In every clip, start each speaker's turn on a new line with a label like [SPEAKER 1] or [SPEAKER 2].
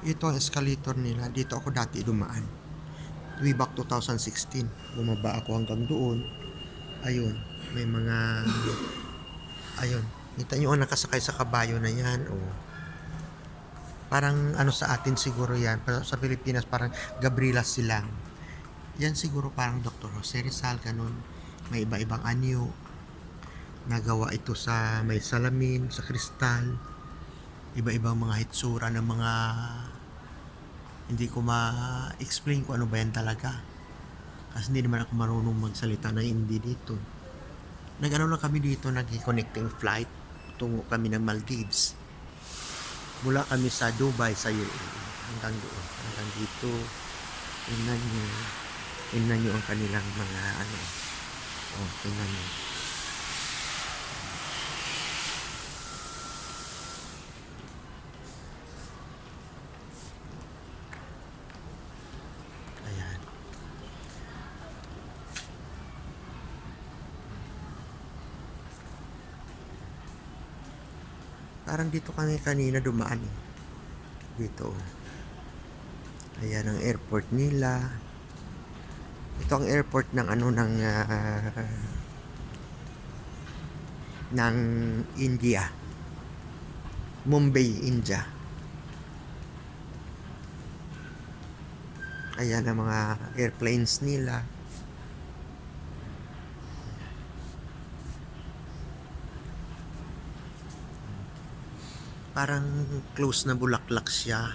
[SPEAKER 1] Ito ang escalator nila. Dito ako dati dumaan. Way back 2016. Bumaba ako hanggang doon. Ayun. May mga... Ayun. Kita nyo ang nakasakay sa kabayo na yan. Oh. Parang ano sa atin siguro yan. Pero sa Pilipinas parang Gabriela silang. Yan siguro parang Dr. Jose Rizal. Ganun. May iba-ibang anyo. Nagawa ito sa may salamin, sa kristal iba-ibang mga hitsura ng mga hindi ko ma-explain kung ano ba yan talaga. Kasi hindi naman ako marunong magsalita na hindi dito. Nag-ano lang kami dito, nag-connecting flight. Tungo kami ng Maldives. Mula kami sa Dubai, sa UAE. Hanggang doon. Hanggang dito. Tingnan nyo. Tingnan nyo ang kanilang mga ano. Oh, tingnan nyo. Parang dito kami kanina dumaan eh. Dito. Ayan ang airport nila. Ito ang airport ng ano ng ah, ng India. Mumbai, India. Ayan ang mga airplanes nila. Parang close na bulaklak siya.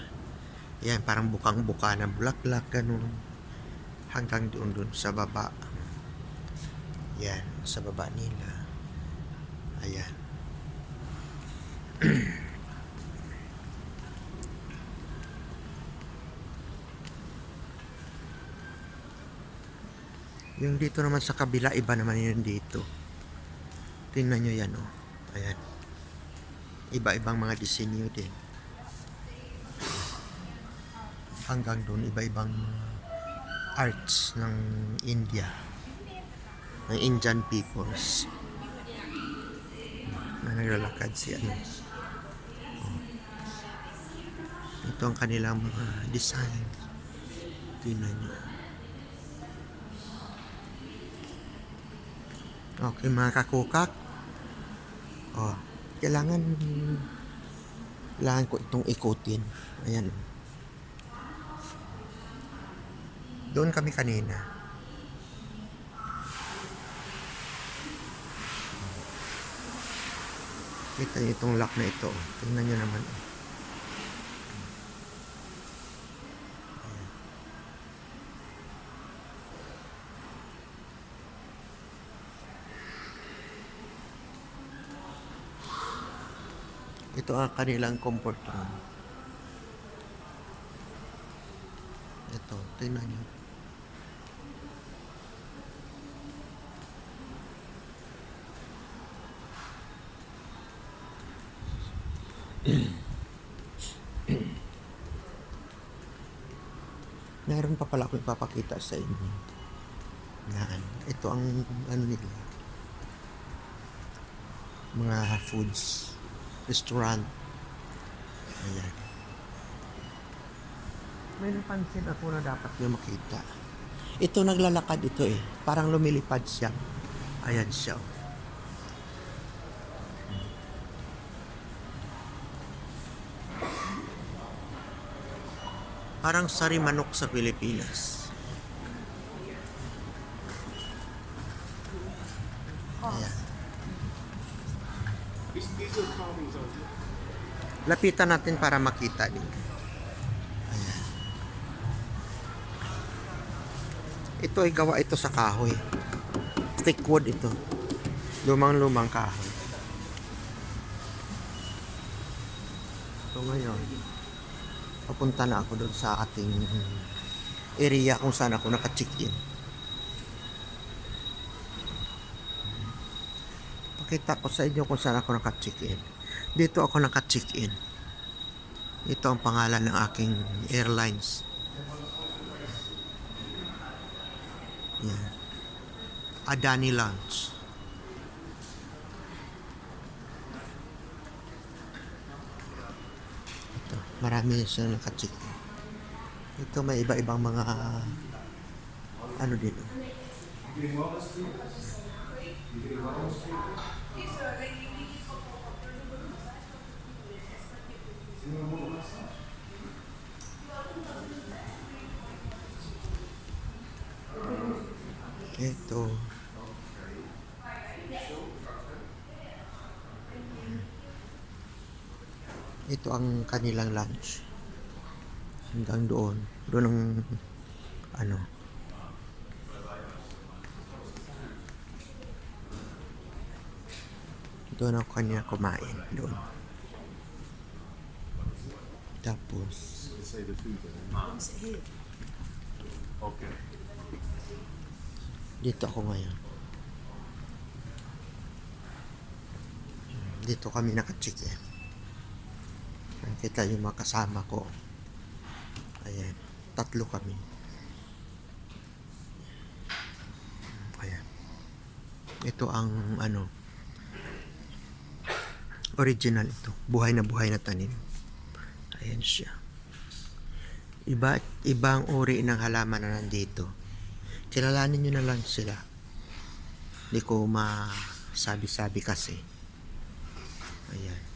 [SPEAKER 1] Ayan, parang bukang-buka ng bulaklak, ganun. Hanggang doon doon sa baba. Yan, sa baba nila. Ayan. Yung dito naman sa kabila, iba naman yun dito. Tingnan nyo yan, oh. Ayan. Iba-ibang mga disenyo din. Hanggang doon, iba-ibang arts ng India. Ng Indian peoples. Na naglalakad si ano. Oh. Ito ang kanilang mga design. Tingnan nyo. Okay, mga kakukak. Oh, kailangan kailangan ko itong ikutin. Ayan. Doon kami kanina. Kita niyo itong lock na ito. Tingnan niyo naman. oh. Ito ang kanilang comfort room. Ito, tingnan nyo. Meron pa pala ako ipapakita sa inyo. Yan. Ito ang ano nila. Mga foods. Restaurant. Ayan. May napansin ako na dapat nyo makita. Ito naglalakad ito eh. Parang lumilipad siya. Ayan siya. Parang sari manok sa Pilipinas. Ayan. Lapitan natin para makita din. Ito ay gawa ito sa kahoy. Thick wood ito. Lumang-lumang kahoy. So ngayon, papunta na ako doon sa ating area kung saan ako naka-check-in. Pakita ko sa inyo kung saan ako naka-check-in. Dito ako naka-check-in. Ito ang pangalan ng aking airlines. Yan. Adani Lounge. Ito. Marami siyang nakacheck. Ito may iba-ibang mga ano dito. Ito. Ito ang kanilang lunch. Hanggang doon. Doon ang ano. Doon ako kanina kumain. Doon. Tapos.
[SPEAKER 2] Okay.
[SPEAKER 1] dito ako ngayon. Dito kami nakacheck eh. Nakita yung mga kasama ko. Ayan. Tatlo kami. Ayan. Ito ang ano original ito. Buhay na buhay na tanim. Ayan siya. Iba, ibang uri ng halaman na nandito. Kilalanin nyo na lang sila. Hindi ko masabi-sabi kasi. Ayan.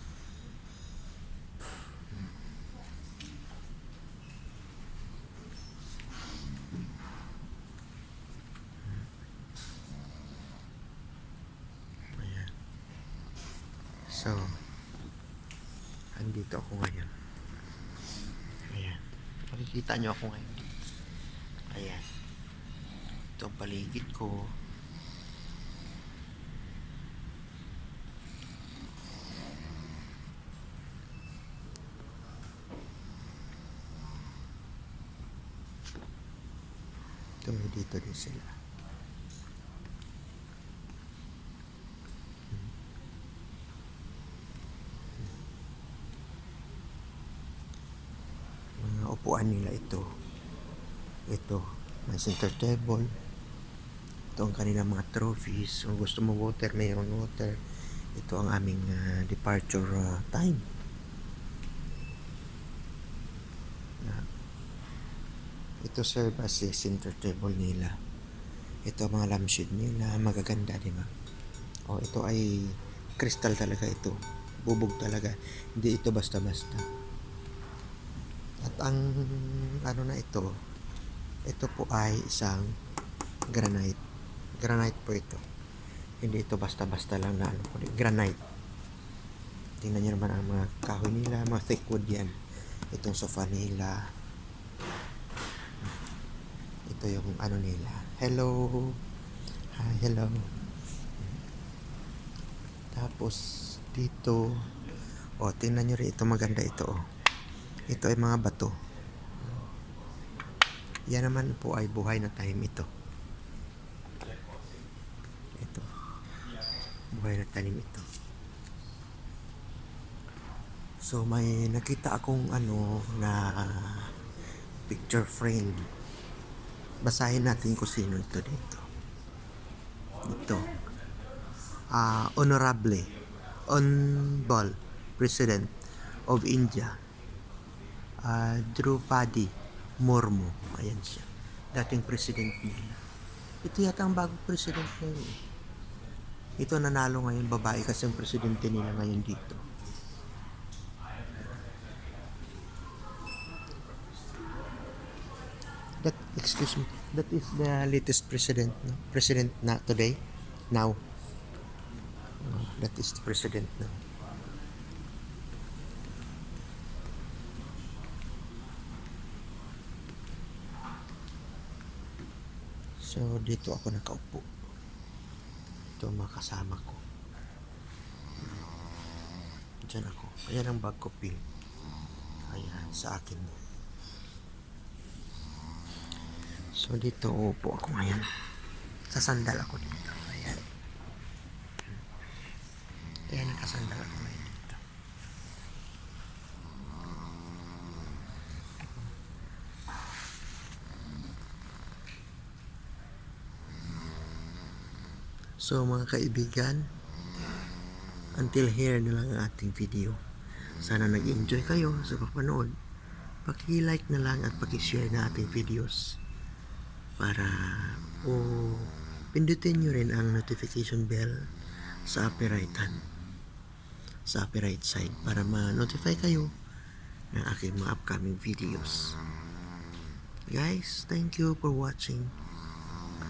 [SPEAKER 1] So, andito ako ngayon. Ayan. Makikita nyo ako ngayon. Ayan. Ito paligid ko. Ito may dito din sila. Mga upuan nila ito. Ito, may center table. Ito ang kanilang mga trophies. Kung gusto mo water, mayroon water. Ito ang aming ah, departure ah, time. Ito serve as a center table nila. Ito ang mga lampshade nila. Magaganda, di ba? O, ito ay crystal talaga ito. Bubog talaga. Hindi ito basta-basta. Ang ano na ito, ito po ay isang granite. Granite po ito. Hindi ito basta-basta lang na ano po. Granite. Tingnan nyo naman ang mga kahoy nila, mga thick wood yan. Itong sofa nila. Ito yung ano nila. Hello. Hi, hello. Tapos dito, oh, tingnan nyo rin ito maganda ito. Oh. Ito ay mga bato. Yan naman po ay buhay na time ito. Ito. Buhay na tanim ito. So may nakita akong ano na picture frame. Basahin natin kung sino ito dito. Ito. Ah, honorable honorable president of India uh, Draupadi Murmu. Ayan siya. Dating president nila. Ito yata ang bagong president ngayon. eh. Ito nanalo ngayon, babae kasi ang presidente nila ngayon dito. That, excuse me, that is the latest president, no? President na today, now. Oh, that is the president now. So, dito ako nakaupo. Ito ang mga kasama ko. Diyan ako. Ayan ang bag ko, pink. Ayan, sa akin. So, dito uupo ako ngayon. Sa sandal ako dito. Ayan. Ayan, nakasandal ako ngayon dito. So mga kaibigan, until here na lang ang ating video. Sana nag-enjoy kayo sa papanood. Paki-like na lang at paki-share na ating videos para o pindutin nyo rin ang notification bell sa upper right hand sa upper right side para ma-notify kayo ng aking mga upcoming videos. Guys, thank you for watching.